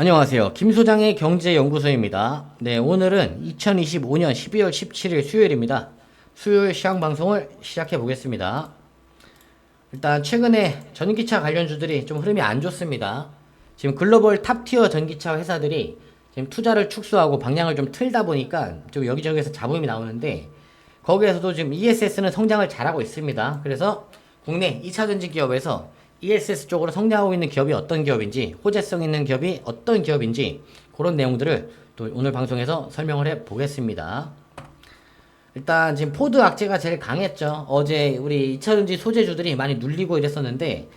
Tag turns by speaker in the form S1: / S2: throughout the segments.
S1: 안녕하세요. 김 소장의 경제연구소입니다. 네, 오늘은 2025년 12월 17일 수요일입니다. 수요일 시황 방송을 시작해 보겠습니다. 일단 최근에 전기차 관련주들이 좀 흐름이 안 좋습니다. 지금 글로벌 탑티어 전기차 회사들이 지금 투자를 축소하고 방향을 좀 틀다 보니까 좀 여기저기서 잡음이 나오는데 거기에서도 지금 ESS는 성장을 잘하고 있습니다. 그래서 국내 2차 전지 기업에서 ESS 쪽으로 성장하고 있는 기업이 어떤 기업인지, 호재성 있는 기업이 어떤 기업인지 그런 내용들을 또 오늘 방송에서 설명을 해 보겠습니다. 일단 지금 포드 악재가 제일 강했죠. 어제 우리 2차 전지 소재주들이 많이 눌리고 이랬었는데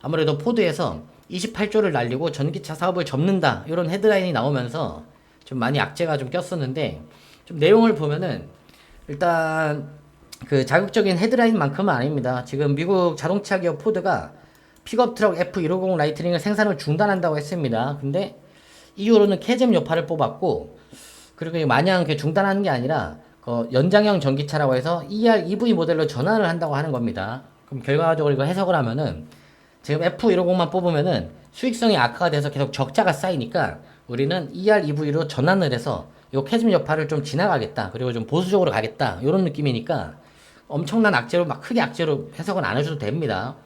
S1: 아무래도 포드에서 28조를 날리고 전기차 사업을 접는다 이런 헤드라인이 나오면서 좀 많이 악재가 좀 꼈었는데 좀 내용을 보면은 일단 그 자극적인 헤드라인만큼은 아닙니다. 지금 미국 자동차 기업 포드가 픽업 트럭 F150 라이트닝을 생산을 중단한다고 했습니다. 근데 이후로는 캐즘 여파를 뽑았고 그리고 마냥 그 중단하는 게 아니라 그 연장형 전기차라고 해서 ER EV 모델로 전환을 한다고 하는 겁니다. 그럼 결과적으로 이거 해석을 하면은 지금 F150만 뽑으면은 수익성이 악화가 돼서 계속 적자가 쌓이니까 우리는 ER EV로 전환을 해서 요 캐즘 여파를 좀 지나가겠다. 그리고 좀 보수적으로 가겠다. 이런 느낌이니까 엄청난 악재로 막 크게 악재로 해석은 안 해줘도 됩니다.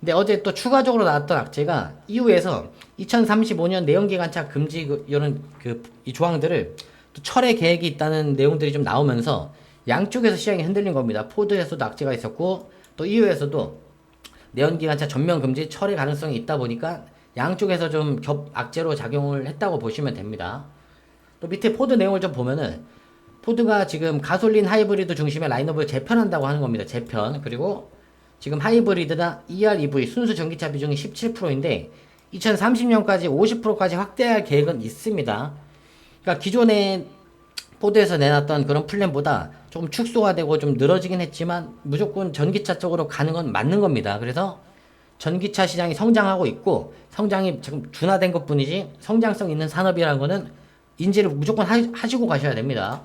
S1: 근데 어제 또 추가적으로 나왔던 악재가 이후에서 2035년 내연기관차 금지 그, 이런 그 이 조항들을 또 철회 계획이 있다는 내용들이 좀 나오면서 양쪽에서 시장이 흔들린 겁니다. 포드에서도 악재가 있었고 또 이후에서도 내연기관차 전면 금지 철회 가능성이 있다 보니까 양쪽에서 좀 겹 악재로 작용을 했다고 보시면 됩니다. 또 밑에 포드 내용을 좀 보면은 포드가 지금 가솔린 하이브리드 중심의 라인업을 재편한다고 하는 겁니다. 재편. 그리고 지금 하이브리드나 ER-EV 순수 전기차 비중이 17%인데 2030년까지 50%까지 확대할 계획은 있습니다. 그러니까 기존에 포드에서 내놨던 그런 플랜보다 조금 축소가 되고 좀 늘어지긴 했지만 무조건 전기차 쪽으로 가는 건 맞는 겁니다. 그래서 전기차 시장이 성장하고 있고 성장이 지금 둔화된 것 뿐이지 성장성 있는 산업이라는 거는 인지를 무조건 하, 하시고 가셔야 됩니다.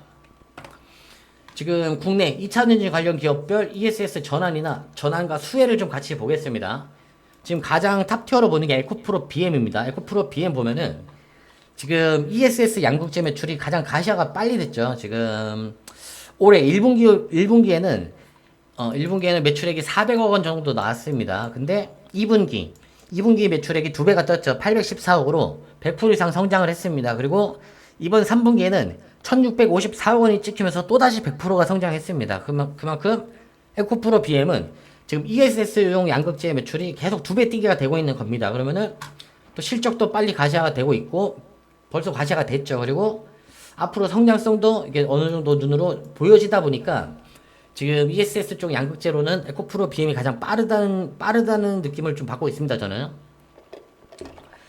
S1: 지금 국내 2차 전지 관련 기업별 ESS 전환이나 전환과 수혜를 좀 같이 보겠습니다. 지금 가장 탑티어로 보는 게 에코프로 BM입니다. 에코프로 BM 보면은 지금 ESS 양극재 매출이 가장 가시화가 빨리 됐죠. 지금 올해 1분기 1분기에는 어 1분기에는 매출액이 400억 원 정도 나왔습니다. 근데 2분기 2분기 매출액이 두 배가 떴죠. 814억으로 100% 이상 성장을 했습니다. 그리고 이번 3분기에는 1654억 원이 찍히면서 또다시 100%가 성장했습니다. 그만, 그만큼 에코프로 BM은 지금 ESS용 양극재 매출이 계속 두 배 뛰기가 되고 있는 겁니다. 그러면은 또 실적도 빨리 가시화가 되고 있고 벌써 가시화가 됐죠. 그리고 앞으로 성장성도 이게 어느 정도 눈으로 보여지다 보니까 지금 ESS 쪽 양극재로는 에코프로 BM이 가장 빠르다는 빠르다는 느낌을 좀 받고 있습니다. 저는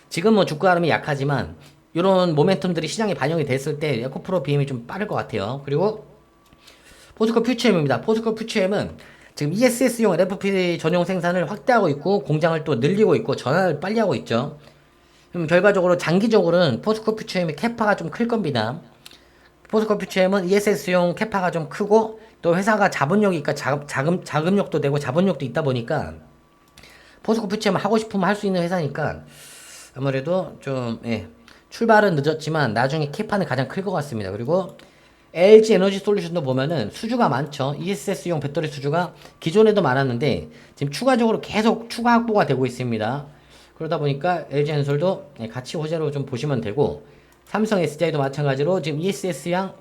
S1: 지금 뭐 주가 흐름이 약하지만 이런 모멘텀들이 시장에 반영이 됐을 때 에코프로 BM이 좀 빠를 것 같아요. 그리고 포스코 퓨처엠입니다. 포스코 퓨처엠은 지금 ESS용 LFP 전용 생산을 확대하고 있고 공장을 또 늘리고 있고 전환을 빨리 하고 있죠. 그럼 결과적으로 장기적으로는 포스코 퓨처엠의 캐파가 좀 클 겁니다. 포스코 퓨처엠은 ESS용 캐파가 좀 크고 또 회사가 자본력이 있까 자금, 자금, 자금력도 되고 자본력도 있다 보니까 포스코 퓨처엠 하고 싶으면 할 수 있는 회사니까 아무래도 좀 예, 출발은 늦었지만 나중에 캐파는 가장 클 것 같습니다. 그리고 LG 에너지 솔루션도 보면은 수주가 많죠. ESS용 배터리 수주가 기존에도 많았는데 지금 추가적으로 계속 추가 확보가 되고 있습니다. 그러다 보니까 LG 엔솔도 예, 같이 호재로 좀 보시면 되고 삼성 SDI도 마찬가지로 지금 ESS양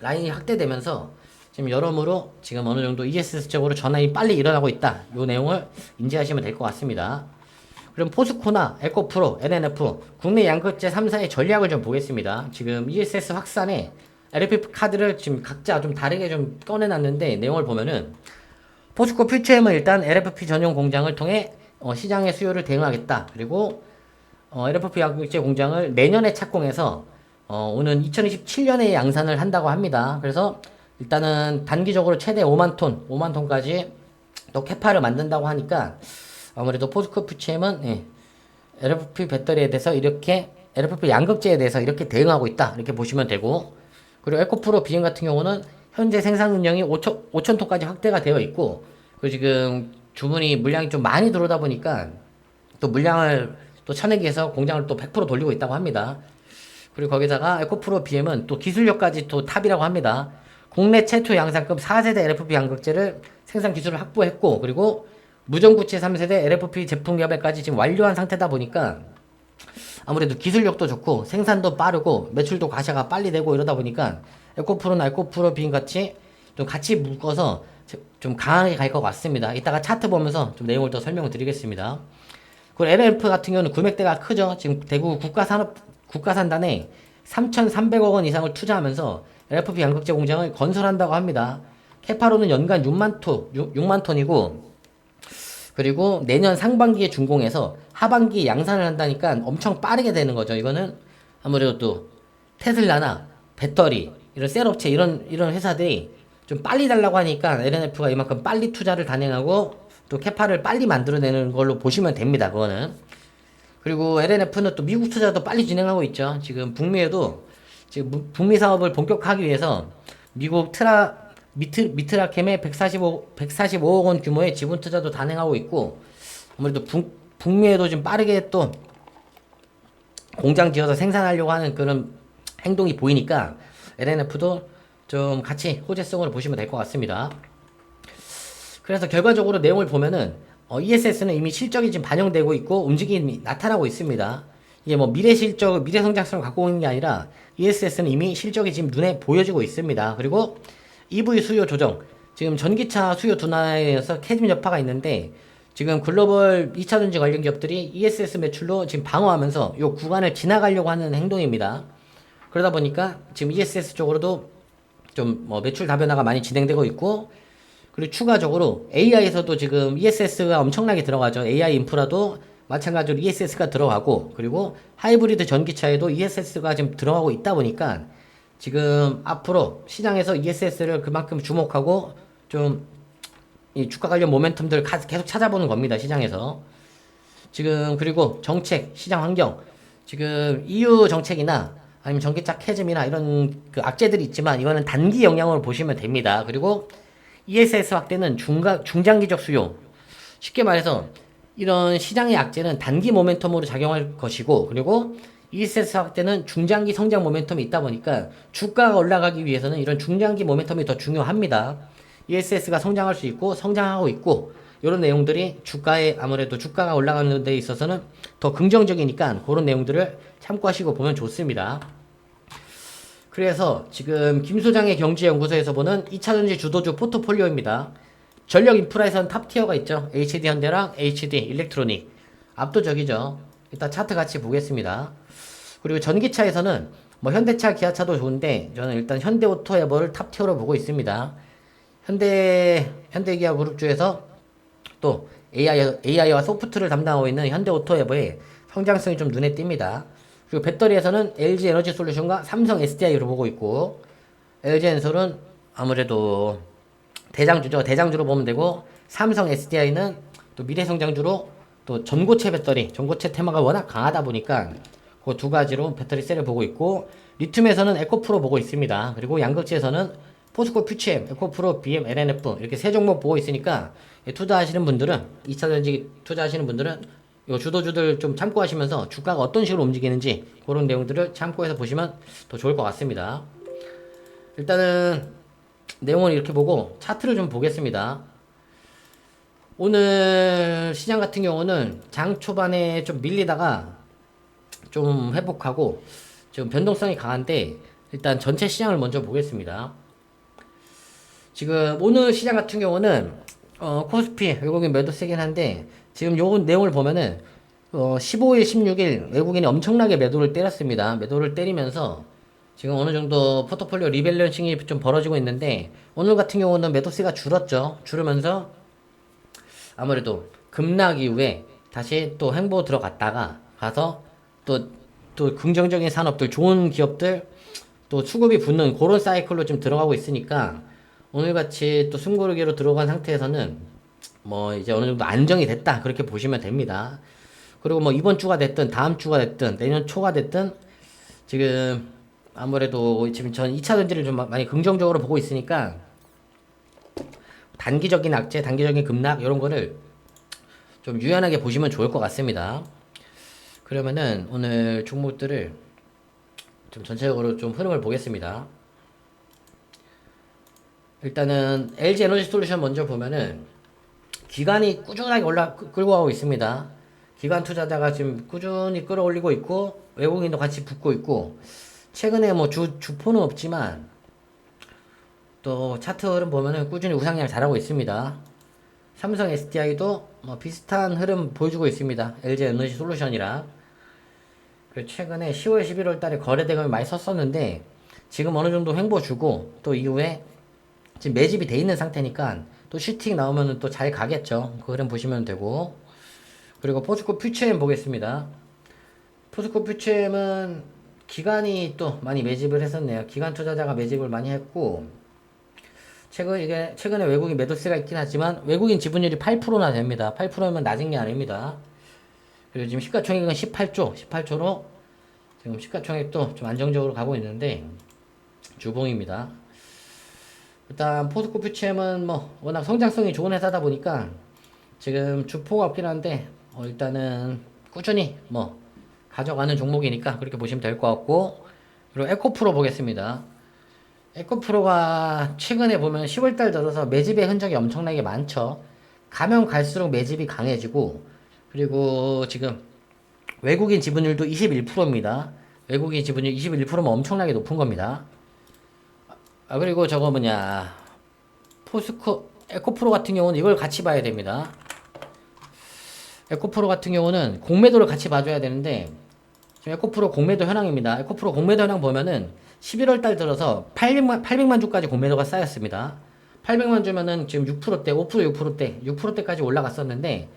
S1: 라인이 확대되면서 지금 여러모로 지금 어느 정도 ESS 쪽으로 전환이 빨리 일어나고 있다. 이 내용을 인지하시면 될 것 같습니다. 그럼 포스코나 에코프로, NNF 국내 양극재 3사의 전략을 좀 보겠습니다. 지금 ESS 확산에 LFP 카드를 지금 각자 좀 다르게 좀 꺼내놨는데 내용을 보면은 포스코 퓨처엠은 일단 LFP 전용 공장을 통해 어, 시장의 수요를 대응하겠다. 그리고 어, LFP 양극재 공장을 내년에 착공해서 어, 오는 2027년에 양산을 한다고 합니다. 그래서 일단은 단기적으로 최대 5만 톤, 5만 톤까지 또 캐파를 만든다고 하니까 아무래도 포스코 퓨처엠은 예, LFP 배터리에 대해서 이렇게 LFP 양극재에 대해서 이렇게 대응하고 있다 이렇게 보시면 되고 그리고 에코프로 BM 같은 경우는 현재 생산 운영이 5천, 5천 톤까지 확대가 되어 있고 그리고 지금 주문이 물량이 좀 많이 들어오다 보니까 또 물량을 또 천혜기에서 공장을 또 100% 돌리고 있다고 합니다. 그리고 거기다가 에코프로 BM은 또 기술력까지 또 탑이라고 합니다. 국내 최초 양산급 4세대 LFP 양극재를 생산 기술을 확보했고 그리고 무전구체 3세대 LFP 제품 개발까지 지금 완료한 상태다 보니까 아무래도 기술력도 좋고 생산도 빠르고 매출도 가시가 빨리 되고 이러다 보니까 에코프로나 에코프로 빈 같이 좀 같이 묶어서 좀 강하게 갈 것 같습니다. 이따가 차트 보면서 좀 내용을 더 설명을 드리겠습니다. 그리고 LLF 같은 경우는 금액대가 크죠. 지금 대구 국가산업 국가산단에 3,300억 원 이상을 투자하면서 LFP 양극재 공장을 건설한다고 합니다. 캐파로는 연간 6만 톤, 6, 6만 톤이고 그리고 내년 상반기에 준공해서 하반기에 양산을 한다니까 엄청 빠르게 되는 거죠. 이거는 아무래도 또 테슬라나 배터리 이런 셀 업체 이런 이런 회사들이 좀 빨리 달라고 하니까 LNF가 이만큼 빨리 투자를 단행하고 또 캐파를 빨리 만들어내는 걸로 보시면 됩니다. 그거는 그리고 LNF는 또 미국 투자도 빨리 진행하고 있죠. 지금 북미에도 지금 무- 북미 사업을 본격화하기 위해서 미국 트라 미트 미트라캠에 145 145억 원 규모의 지분 투자도 단행하고 있고 아무래도 북, 북미에도 좀 빠르게 또 공장 지어서 생산하려고 하는 그런 행동이 보이니까 LNF도 좀 같이 호재성으로 보시면 될 것 같습니다. 그래서 결과적으로 내용을 보면은 어, ESS는 이미 실적이 지금 반영되고 있고 움직임이 나타나고 있습니다. 이게 뭐 미래 실적, 미래 성장성을 갖고 있는 게 아니라 ESS는 이미 실적이 지금 눈에 보여지고 있습니다. 그리고 EV 수요 조정, 지금 전기차 수요 둔화에서 캐즘 여파가 있는데 지금 글로벌 2차 전지 관련 기업들이 ESS 매출로 지금 방어하면서 이 구간을 지나가려고 하는 행동입니다. 그러다 보니까 지금 ESS 쪽으로도 좀 뭐 매출 다변화가 많이 진행되고 있고 그리고 추가적으로 AI에서도 지금 ESS가 엄청나게 들어가죠. AI 인프라도 마찬가지로 ESS가 들어가고 그리고 하이브리드 전기차에도 ESS가 지금 들어가고 있다 보니까 지금 앞으로 시장에서 ESS를 그만큼 주목하고 좀 이 주가 관련 모멘텀들 가- 계속 찾아보는 겁니다. 시장에서. 지금 그리고 정책, 시장 환경 지금 EU 정책이나 아니면 전기차 캐즘이나 이런 그 악재들이 있지만 이거는 단기 영향으로 보시면 됩니다. 그리고 ESS 확대는 중가, 중장기적 수요. 쉽게 말해서 이런 시장의 악재는 단기 모멘텀으로 작용할 것이고 그리고 ESS 확대는 중장기 성장 모멘텀이 있다 보니까 주가가 올라가기 위해서는 이런 중장기 모멘텀이 더 중요합니다. ESS가 성장할 수 있고 성장하고 있고 이런 내용들이 주가에 아무래도 주가가 올라가는 데 있어서는 더 긍정적이니까 그런 내용들을 참고하시고 보면 좋습니다. 그래서 지금 김 소장의 경제연구소에서 보는 2차전지 주도주 포트폴리오입니다. 전력 인프라에서는 탑티어가 있죠. HD 현대랑 HD 일렉트로닉. 압도적이죠. 일단 차트 같이 보겠습니다. 그리고 전기차에서는 뭐 현대차, 기아차도 좋은데 저는 일단 현대오토 에버를 탑티어로 보고 있습니다. 현대 현대기아 그룹 중에서 또 AI AI와 소프트를 담당하고 있는 현대오토 에버의 성장성이 좀 눈에 띕니다. 그리고 배터리에서는 LG 에너지 솔루션과 삼성 SDI로 보고 있고 LG 엔솔은 아무래도 대장주죠. 대장주로 보면 되고 삼성 SDI는 또 미래 성장주로 또 전고체 배터리, 전고체 테마가 워낙 강하다 보니까 그 두 가지로 배터리 셀을 보고 있고 리튬에서는 에코프로 보고 있습니다. 그리고 양극재에서는 포스코 퓨치엠, 에코프로, BM, LNF 이렇게 세 종목 보고 있으니까 예, 투자하시는 분들은 2차 전지 투자하시는 분들은 요 주도주들 좀 참고하시면서 주가가 어떤 식으로 움직이는지 그런 내용들을 참고해서 보시면 더 좋을 것 같습니다. 일단은 내용을 이렇게 보고 차트를 좀 보겠습니다. 오늘 시장 같은 경우는 장 초반에 좀 밀리다가 좀 회복하고 지금 변동성이 강한데 일단 전체 시장을 먼저 보겠습니다. 지금 오늘 시장 같은 경우는 어, 코스피 외국인 매도 세긴 한데 지금 요 내용을 보면은 어, 15일, 16일 외국인이 엄청나게 매도를 때렸습니다. 매도를 때리면서 지금 어느 정도 포트폴리오 리밸런싱이 좀 벌어지고 있는데 오늘 같은 경우는 매도세가 줄었죠. 줄으면서 아무래도 급락 이후에 다시 또 행보 들어갔다가 가서 또, 또 긍정적인 산업들, 좋은 기업들 또 수급이 붙는 그런 사이클로 좀 들어가고 있으니까 오늘같이 또 숨고르기로 들어간 상태에서는 뭐 이제 어느 정도 안정이 됐다. 그렇게 보시면 됩니다. 그리고 뭐 이번 주가 됐든 다음 주가 됐든 내년 초가 됐든 지금 아무래도 지금 전 2차 전지를 좀 많이 긍정적으로 보고 있으니까 단기적인 악재, 단기적인 급락 이런 거를 좀 유연하게 보시면 좋을 것 같습니다. 그러면은 오늘 종목들을 좀 전체적으로 좀 흐름을 보겠습니다. 일단은 LG 에너지 솔루션 먼저 보면은 기간이 꾸준하게 올라 끌- 끌고 가고 있습니다. 기관 투자자가 지금 꾸준히 끌어올리고 있고 외국인도 같이 붙고 있고 최근에 뭐 주 주포는 없지만 또 차트 흐름 보면은 꾸준히 우상향 잘하고 있습니다. 삼성 SDI도 뭐 비슷한 흐름 보여주고 있습니다. LG 에너지 솔루션이랑 그 최근에 10월 11월 달에 거래 대금이 많이 섰었는데 지금 어느 정도 횡보 주고 또 이후에 지금 매집이 돼 있는 상태니까 또 슈팅 나오면은 또 잘 가겠죠. 그 흐름 보시면 되고 그리고 포스코 퓨처엠 보겠습니다. 포스코 퓨처엠은 기간이 또 많이 매집을 했었네요. 기간 투자자가 매집을 많이 했고 최근 이게 최근에 외국인 매도세가 있긴 하지만 외국인 지분율이 8%나 됩니다. 8%면 낮은 게 아닙니다. 그리고 지금 시가총액은 18조, 18조로 지금 시가총액도 좀 안정적으로 가고 있는데 주봉입니다. 일단 포스코 퓨처엠은 뭐 워낙 성장성이 좋은 회사다 보니까 지금 주포가 없긴 한데 어 일단은 꾸준히 뭐 가져가는 종목이니까 그렇게 보시면 될 것 같고 그리고 에코프로 보겠습니다. 에코프로가 최근에 보면 10월달 들어서 매집의 흔적이 엄청나게 많죠. 가면 갈수록 매집이 강해지고 그리고 지금 외국인 지분율도 21%입니다. 외국인 지분율 21%면 엄청나게 높은 겁니다. 아 그리고 저거 뭐냐 포스코 에코프로 같은 경우는 이걸 같이 봐야 됩니다. 에코프로 같은 경우는 공매도를 같이 봐줘야 되는데 지금 에코프로 공매도 현황입니다. 에코프로 공매도 현황 보면은 11월 달 들어서 800만 800만 주까지 공매도가 쌓였습니다. 800만 주면은 지금 6%대, 5% 6%대, 6%대까지 올라갔었는데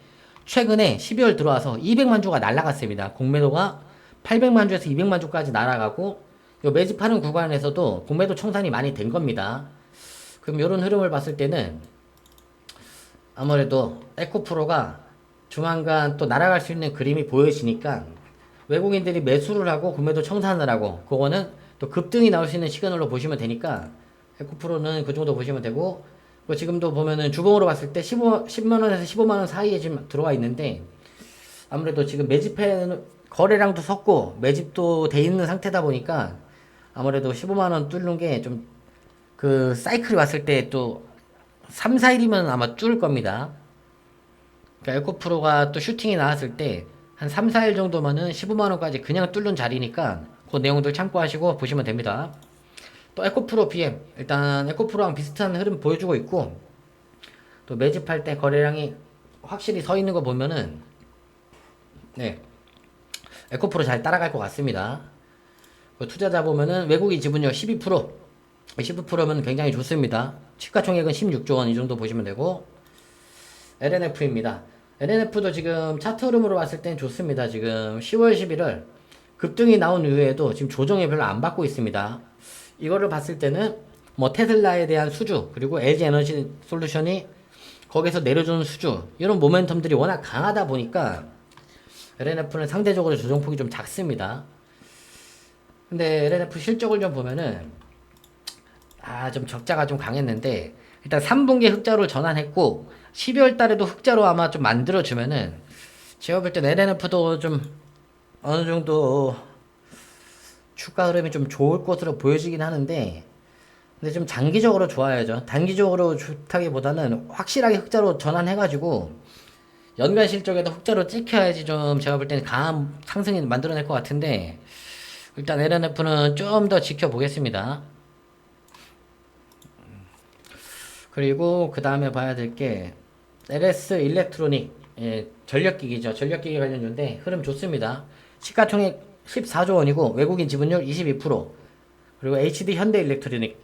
S1: 최근에 12월 들어와서 200만 주가 날라갔습니다. 공매도가 800만 주에서 200만 주까지 날아가고 요 매집하는 구간에서도 공매도 청산이 많이 된 겁니다. 그럼 이런 흐름을 봤을 때는 아무래도 에코프로가 조만간 또 날아갈 수 있는 그림이 보여지니까 외국인들이 매수를 하고 구매도 청산을 하고 그거는 또 급등이 나올 수 있는 시그널로 보시면 되니까 에코프로는 그 정도 보시면 되고 뭐 지금도 보면은 주봉으로 봤을 때 15, 10만원에서 15만원 사이에 지금 들어와 있는데 아무래도 지금 매집해 거래량도 섰고 매집도 돼 있는 상태다 보니까 아무래도 15만원 뚫는 게 좀 그 사이클이 왔을 때 또 3, 4일이면 아마 뚫을 겁니다. 그러니까 에코프로가 또 슈팅이 나왔을 때 한 3, 4일 정도면은 15만원까지 그냥 뚫는 자리니까 그 내용들 참고하시고 보시면 됩니다. 또 에코프로 BM 일단 에코프로랑 비슷한 흐름 보여주고 있고 또 매집할 때 거래량이 확실히 서 있는 거 보면은 네 에코프로 잘 따라갈 것 같습니다. 그 투자자 보면은 외국인 지분율 12% 12%면 굉장히 좋습니다. 시가총액은 16조 원 이 정도 보시면 되고 LNF입니다. LNF도 지금 차트 흐름으로 봤을 땐 좋습니다. 지금 10월 11월 급등이 나온 이후에도 지금 조정이 별로 안 받고 있습니다. 이거를 봤을 때는 뭐 테슬라에 대한 수주 그리고 LG 에너지 솔루션이 거기서 내려주는 수주 이런 모멘텀들이 워낙 강하다 보니까 LNF는 상대적으로 조정폭이 좀 작습니다. 근데 LNF 실적을 좀 보면은 아 좀 적자가 좀 강했는데 일단 3분기 흑자로 전환했고 12월 달에도 흑자로 아마 좀 만들어 주면은 제가 볼땐 LNF도 좀 어느 정도 주가 흐름이 좀 좋을 것으로 보여지긴 하는데 근데 좀 장기적으로 좋아야죠. 단기적으로 좋다기보다는 확실하게 흑자로 전환해가지고 연간 실적에도 흑자로 찍혀야지 좀 제가 볼 때는 강한 상승이 만들어낼 것 같은데 일단 LNF는 좀 더 지켜보겠습니다. 그리고 그 다음에 봐야 될 게 LS 일렉트로닉 예, 전력기기죠. 전력기기 관련주인데 흐름 좋습니다. 시가총액 14조 원이고 외국인 지분율 22% 그리고 HD 현대 일렉트로닉.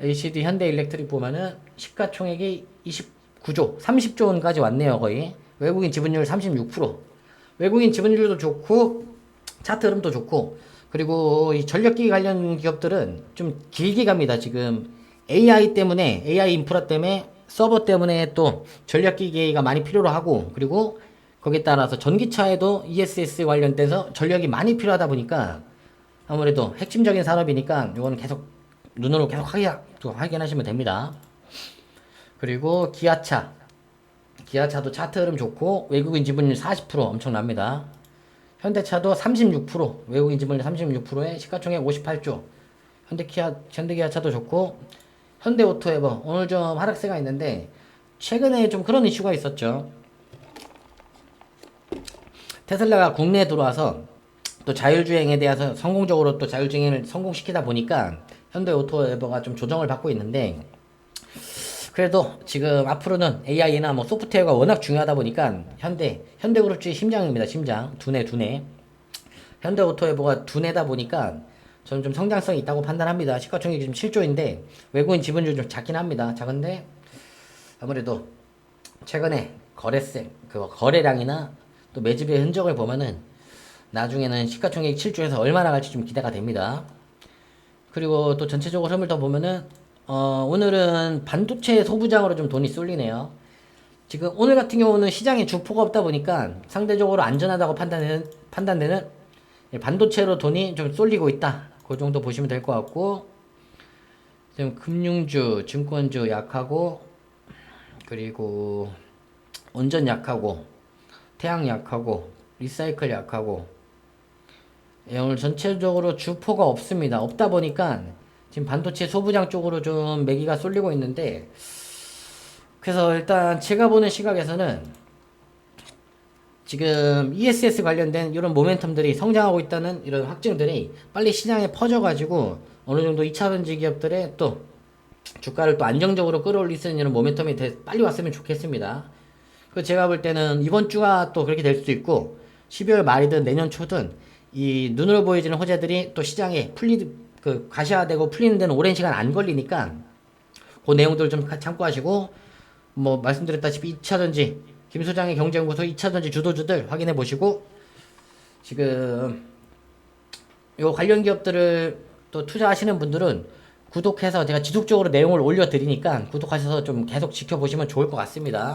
S1: HD 현대 일렉트릭 보면은 시가총액이 29조 30조 원까지 왔네요 거의. 외국인 지분율 36% 외국인 지분율도 좋고 차트 흐름도 좋고. 그리고 이 전력기기 관련 기업들은 좀 길게 갑니다 지금. AI 때문에 AI 인프라 때문에 서버 때문에 또 전력기기가 많이 필요로 하고 그리고 거기에 따라서 전기차에도 ESS 관련돼서 전력이 많이 필요하다 보니까 아무래도 핵심적인 산업이니까 이거는 계속 눈으로 계속 확인, 확인하시면 됩니다. 그리고 기아차. 기아차도 차트 흐름 좋고 외국인 지분율 40% 엄청납니다. 현대차도 36% 외국인 지분율 36%에 시가총액 58조. 현대키아 현대기아차도 좋고 현대오토에버 오늘 좀 하락세가 있는데 최근에 좀 그런 이슈가 있었죠. 테슬라가 국내에 들어와서 또 자율주행에 대해서 성공적으로 또 자율주행을 성공시키다 보니까 현대 오토에버가 좀 조정을 받고 있는데 그래도 지금 앞으로는 AI나 뭐 소프트웨어가 워낙 중요하다 보니까 현대 현대그룹주의 심장입니다. 심장 두뇌 두뇌 현대 오토에버가 두뇌다 보니까 저는 좀 성장성이 있다고 판단합니다. 시가총액이 지금 7조인데 외국인 지분율 좀 작긴 합니다. 작은데 아무래도 최근에 거래세 그 거래량이나 또 매집의 흔적을 보면은 나중에는 시가총액 7조에서 얼마나 갈지 좀 기대가 됩니다. 그리고 또 전체적으로 흐름을 더 보면은 어, 오늘은 반도체 소부장으로 좀 돈이 쏠리네요. 지금 오늘 같은 경우는 시장에 주포가 없다 보니까 상대적으로 안전하다고 판단되는 판단되는 반도체로 돈이 좀 쏠리고 있다. 그 정도 보시면 될 것 같고 지금 금융주, 증권주 약하고 그리고 원전 약하고 태양 약하고 리사이클 약하고 예, 오늘 전체적으로 주포가 없습니다. 없다 보니까 지금 반도체 소부장 쪽으로 좀 매기가 쏠리고 있는데 그래서 일단 제가 보는 시각에서는 지금 ESS 관련된 이런 모멘텀들이 성장하고 있다는 이런 확증들이 빨리 시장에 퍼져가지고 어느 정도 2차 전지 기업들의 또 주가를 또 안정적으로 끌어올릴 수 있는 이런 모멘텀이 되- 빨리 왔으면 좋겠습니다. 그 제가 볼 때는 이번 주가 또 그렇게 될 수도 있고 12월 말이든 내년 초든 이 눈으로 보여지는 호재들이 또 시장에 풀리 그 가시화되고 풀리는 데는 오랜 시간 안 걸리니까 그 내용들 좀 참고하시고 뭐 말씀드렸다시피 2차전지 김 소장의 경제연구소 2차전지 주도주들 확인해 보시고 지금 요 관련 기업들을 또 투자하시는 분들은 구독해서 제가 지속적으로 내용을 올려드리니까 구독하셔서 좀 계속 지켜보시면 좋을 것 같습니다.